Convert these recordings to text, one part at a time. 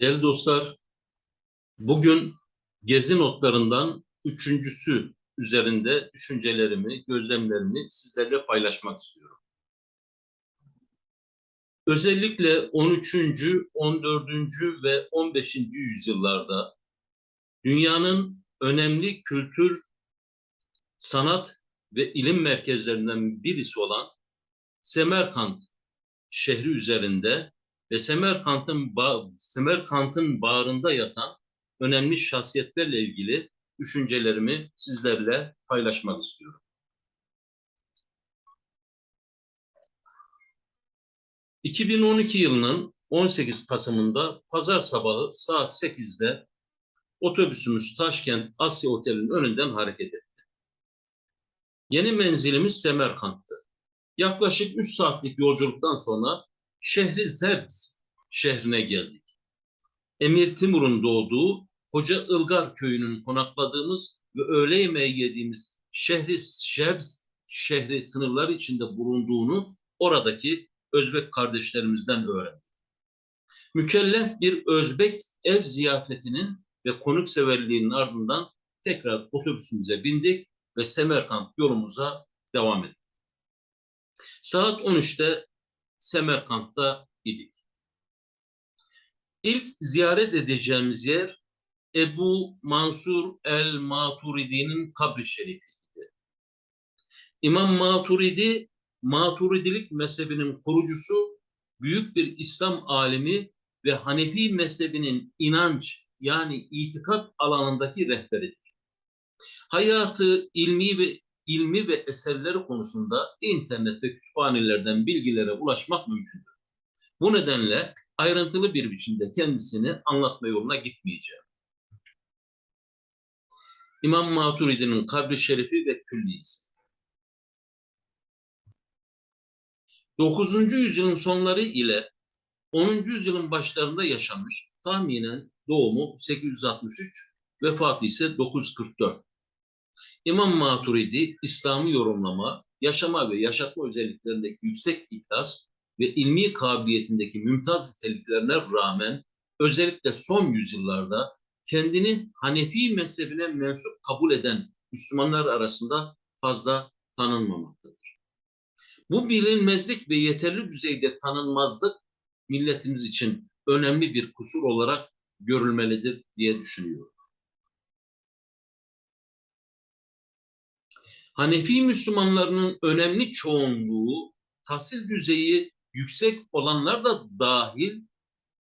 Değerli dostlar, bugün gezi notlarından üçüncüsü üzerinde düşüncelerimi, gözlemlerimi sizlerle paylaşmak istiyorum. Özellikle 13., 14. ve 15. yüzyıllarda dünyanın önemli kültür, sanat ve ilim merkezlerinden birisi olan Semerkant şehri üzerinde ve Semerkant'ın ba Semerkant'ın bağrında yatan önemli şahsiyetlerle ilgili düşüncelerimi sizlerle paylaşmak istiyorum. ...2012 yılının 18 Kasım'ında pazar sabahı saat 8'de otobüsümüz Taşkent Asya Oteli'nin önünden hareket etti. Yeni menzilimiz Semerkant'tı. Yaklaşık 3 saatlik yolculuktan sonra şehri Zebz şehrine geldik. Emir Timur'un doğduğu Hoca Ilgar köyünün konakladığımız ve öğle yemeği yediğimiz şehri Şebz şehri sınırları içinde bulunduğunu oradaki Özbek kardeşlerimizden öğrendik. Mükellef bir Özbek ev ziyafetinin ve konukseverliğinin ardından tekrar otobüsümüze bindik ve Semerkant yolumuza devam ettik. Saat 13'te Semerkant'ta idik. İlk ziyaret edeceğimiz yer Ebu Mansur el-Maturidi'nin kabri şerifiydi. İmam Maturidi, Maturidilik mezhebinin kurucusu, büyük bir İslam alimi ve Hanefi mezhebinin inanç yani itikat alanındaki rehberidir. Hayatı, ilmi ve ilmi ve eserleri konusunda internet ve kütüphanelerden bilgilere ulaşmak mümkündür. Bu nedenle ayrıntılı bir biçimde kendisini anlatma yoluna gitmeyeceğim. İmam Maturidi'nin kabri şerifi ve külliyesi. 9. yüzyılın sonları ile 10. yüzyılın başlarında yaşamış, tahminen doğumu 863, vefatı ise 944. İmam Maturidi, İslam'ı yorumlama, yaşama ve yaşatma özelliklerindeki yüksek ihlas ve ilmi kabiliyetindeki mümtaz niteliklerine rağmen özellikle son yüzyıllarda kendini Hanefi mezhebine mensup kabul eden Müslümanlar arasında fazla tanınmamaktadır. Bu bilinmezlik ve yeterli düzeyde tanınmazlık milletimiz için önemli bir kusur olarak görülmelidir diye düşünüyorum. Hanefi Müslümanlarının önemli çoğunluğu tahsil düzeyi yüksek olanlar da dahil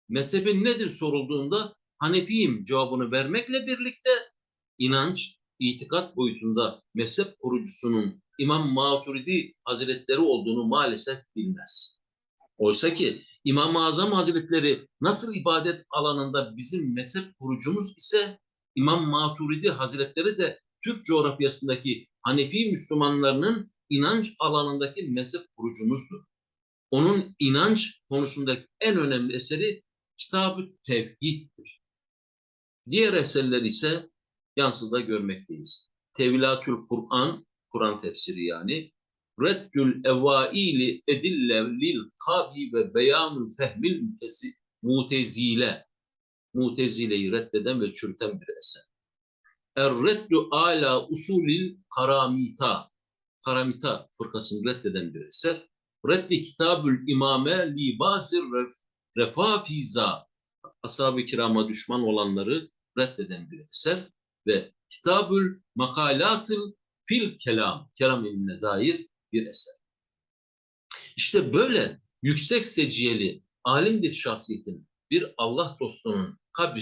mezhebin nedir sorulduğunda Hanefiyim cevabını vermekle birlikte inanç, itikat boyutunda mezhep kurucusunun İmam Maturidi Hazretleri olduğunu maalesef bilmez. Oysa ki İmam-ı Azam Hazretleri nasıl ibadet alanında bizim mezhep kurucumuz ise İmam Maturidi Hazretleri de Türk coğrafyasındaki Hanefi Müslümanlarının inanç alanındaki mezhep kurucumuzdur. Onun inanç konusundaki en önemli eseri Kitab-ı Tevhid'dir. Diğer eserler ise yansıda görmekteyiz. Tevlatül Kur'an, Kur'an tefsiri yani, Reddül Evaili Edille Lil Kabi ve Beyanül Fehmil Mutezile, Mutezile'yi reddeden ve çürüten bir eser. Er-Reddu ala usulil karamita. Karamita fırkasını reddeden bir eser. Reddi kitabül imame li basir ref, refafiza. Ashab-ı kirama düşman olanları reddeden bir eser. Ve kitabül makalatıl fil kelam. Kelam ilmine dair bir eser. İşte böyle yüksek seciyeli alim bir şahsiyetin, bir Allah dostunun kabri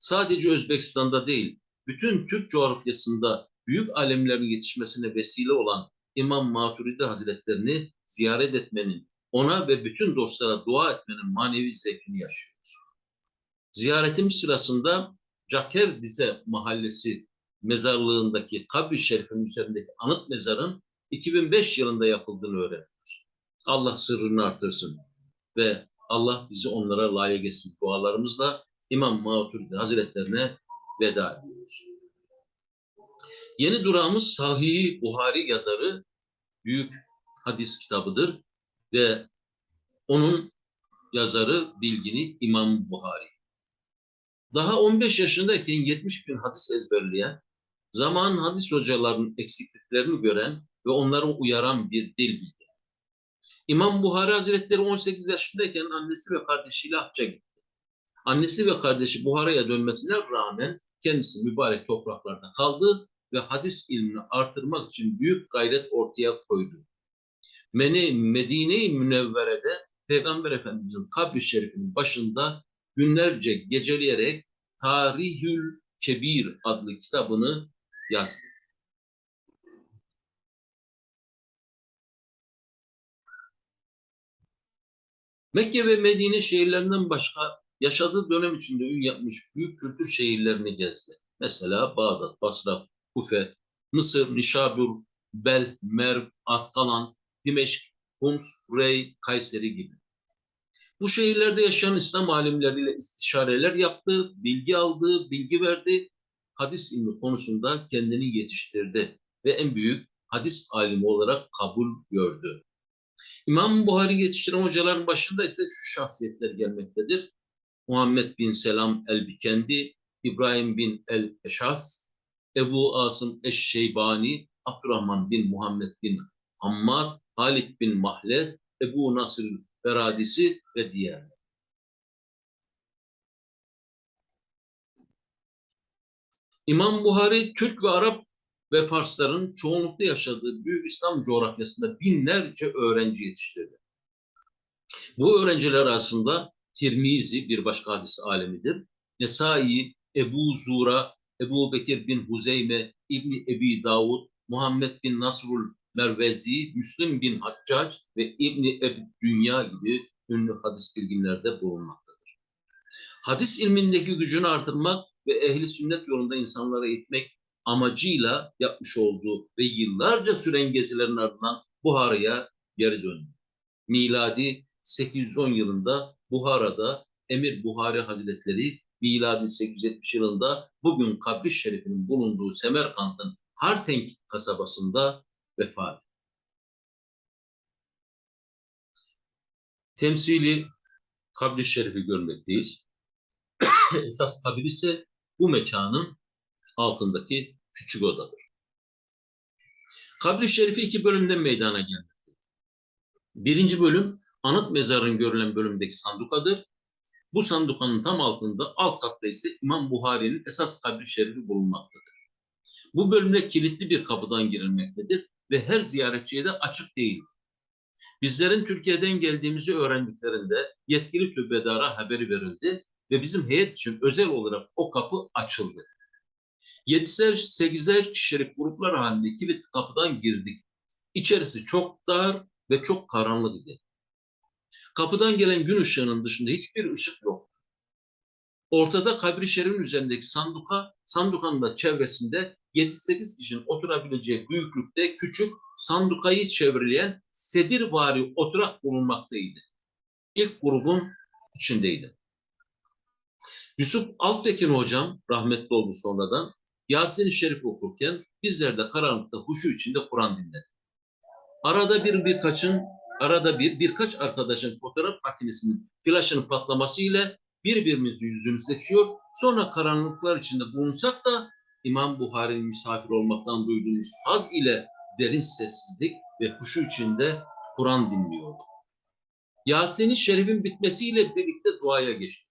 sadece Özbekistan'da değil, bütün Türk coğrafyasında büyük alemlerin yetişmesine vesile olan İmam Maturidi Hazretlerini ziyaret etmenin, ona ve bütün dostlara dua etmenin manevi zevkini yaşıyoruz. Ziyaretimiz sırasında Caker Dize Mahallesi mezarlığındaki kabri şerifin üzerindeki anıt mezarın 2005 yılında yapıldığını öğreniyoruz. Allah sırrını artırsın ve Allah bizi onlara layık etsin dualarımızla İmam Maturidi Hazretlerine veda ediyoruz. Yeni durağımız Sahih Buhari yazarı büyük hadis kitabıdır ve onun yazarı bilgini İmam Buhari. Daha 15 yaşındayken 70 bin hadis ezberleyen, zaman hadis hocalarının eksikliklerini gören ve onları uyaran bir dil bildi. İmam Buhari Hazretleri 18 yaşındayken annesi ve kardeşiyle hacca gitti. Annesi ve kardeşi Buhara'ya dönmesine rağmen kendisi mübarek topraklarda kaldı ve hadis ilmini artırmak için büyük gayret ortaya koydu. Mene, Medine-i Münevvere'de Peygamber Efendimiz'in kabri şerifinin başında günlerce geceleyerek Tarihül Kebir adlı kitabını yazdı. Mekke ve Medine şehirlerinden başka yaşadığı dönem içinde ün yapmış büyük kültür şehirlerini gezdi. Mesela Bağdat, Basra, Kufe, Mısır, Nişabur, Bel, Merv, Askalan, Dimeşk, Homs, Rey, Kayseri gibi. Bu şehirlerde yaşayan İslam alimleriyle istişareler yaptı, bilgi aldı, bilgi verdi. Hadis ilmi konusunda kendini yetiştirdi ve en büyük hadis alimi olarak kabul gördü. İmam Buhari yetiştiren hocaların başında ise şu şahsiyetler gelmektedir. Muhammed bin Selam el-Bikendi, İbrahim bin el-Eşas, Ebu Asım Eşşeybani, Abdurrahman bin Muhammed bin Hammad, Halid bin Mahled, Ebu Nasır Beradisi ve diğerler. İmam Buhari, Türk ve Arap ve Farsların çoğunlukta yaşadığı büyük İslam coğrafyasında binlerce öğrenci yetiştirdi. Bu öğrenciler arasında Tirmizi bir başka hadis alemidir. Nesai, Ebu Zura, Ebu Bekir bin Huzeyme, İbni Ebi Davud, Muhammed bin Nasrul Mervezi, Müslim bin Haccac ve İbni Ebi Dünya gibi ünlü hadis bilginlerde bulunmaktadır. Hadis ilmindeki gücünü artırmak ve ehli sünnet yolunda insanlara itmek amacıyla yapmış olduğu ve yıllarca süren gezilerin ardından Buhara'ya geri döndü. Miladi 810 yılında Buhara'da Emir Buhari Hazretleri miladi 870 yılında bugün kabri şerifinin bulunduğu Semerkant'ın Hartenk kasabasında vefat. Temsili kabri şerifi görmekteyiz. Esas kabir ise bu mekanın altındaki küçük odadır. Kabri şerifi iki bölümden meydana gelmektedir. Birinci bölüm anıt mezarın görülen bölümdeki sandukadır. Bu sandukanın tam altında alt katta ise İmam Buhari'nin esas kabri şerifi bulunmaktadır. Bu bölümde kilitli bir kapıdan girilmektedir ve her ziyaretçiye de açık değil. Bizlerin Türkiye'den geldiğimizi öğrendiklerinde yetkili tübbedara haberi verildi ve bizim heyet için özel olarak o kapı açıldı. 7'ser 8'er kişilik gruplar halinde kilitli kapıdan girdik. İçerisi çok dar ve çok karanlık idi. Kapıdan gelen gün ışığının dışında hiçbir ışık yok. Ortada kabri şerifin üzerindeki sanduka, sandukanın da çevresinde 7-8 kişinin oturabileceği büyüklükte küçük sandukayı çevreleyen sedirvari oturak bulunmaktaydı. İlk grubun içindeydi. Yusuf Altekin hocam rahmetli oldu sonradan Yasin-i Şerif okurken bizler de karanlıkta huşu içinde Kur'an dinledik. Arada bir birkaçın arada bir birkaç arkadaşın fotoğraf makinesinin flaşının patlaması ile birbirimizin yüzünü seçiyor. Sonra karanlıklar içinde bulunsak da İmam Buhari'nin misafir olmaktan duyduğumuz haz ile derin sessizlik ve huşu içinde Kur'an dinliyorduk. Yasin-i Şerif'in bitmesiyle birlikte duaya geçti.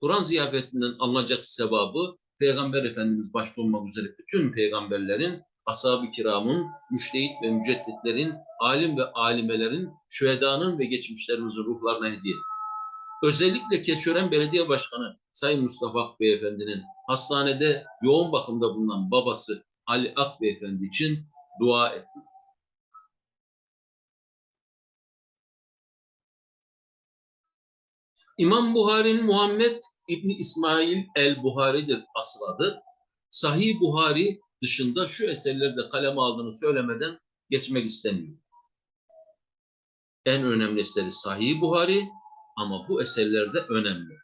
Kur'an ziyafetinden alınacak sevabı Peygamber Efendimiz başta olmak üzere bütün peygamberlerin, ashab-ı kiramın, müştehit ve mücedditlerin, alim ve alimelerin, şühedanın ve geçmişlerimizin ruhlarına hediye etti. Özellikle Keçören Belediye Başkanı Sayın Mustafa Beyefendi'nin hastanede yoğun bakımda bulunan babası Ali Ak Beyefendi için dua etti. İmam Buhari'nin Muhammed İbni İsmail el-Buhari'dir asıl adı. Sahih Buhari dışında şu eserlerde kaleme aldığını söylemeden geçmek istemiyor. En önemli eseri Sahih Buhari ama bu eserlerde önemli.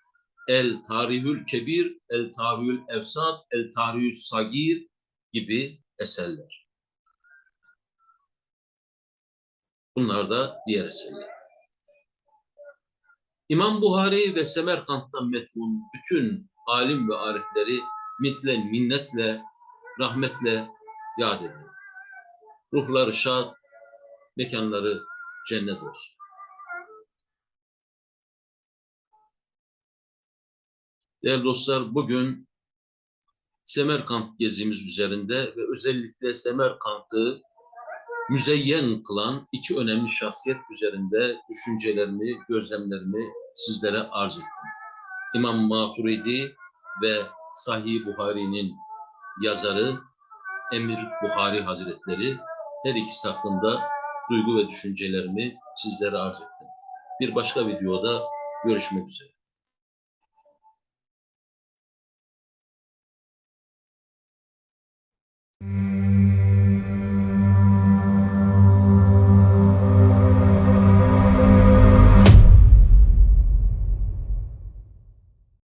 El Tarihül Kebir, El Tarihül Efsad, El Tarihül Sagir gibi eserler. Bunlar da diğer eserler. İmam Buhari ve Semerkant'tan metfun bütün alim ve arifleri mitle, minnetle, rahmetle yad edin. Ruhları şad, mekanları cennet olsun. Değerli dostlar, bugün Semerkant gezimiz üzerinde ve özellikle Semerkant'ı müzeyyen kılan iki önemli şahsiyet üzerinde düşüncelerimi, gözlemlerimi sizlere arz ettim. İmam Maturidi ve Sahih Buhari'nin yazarı Emir Buhari Hazretleri her ikisi hakkında duygu ve düşüncelerimi sizlere arz ettim. Bir başka videoda görüşmek üzere.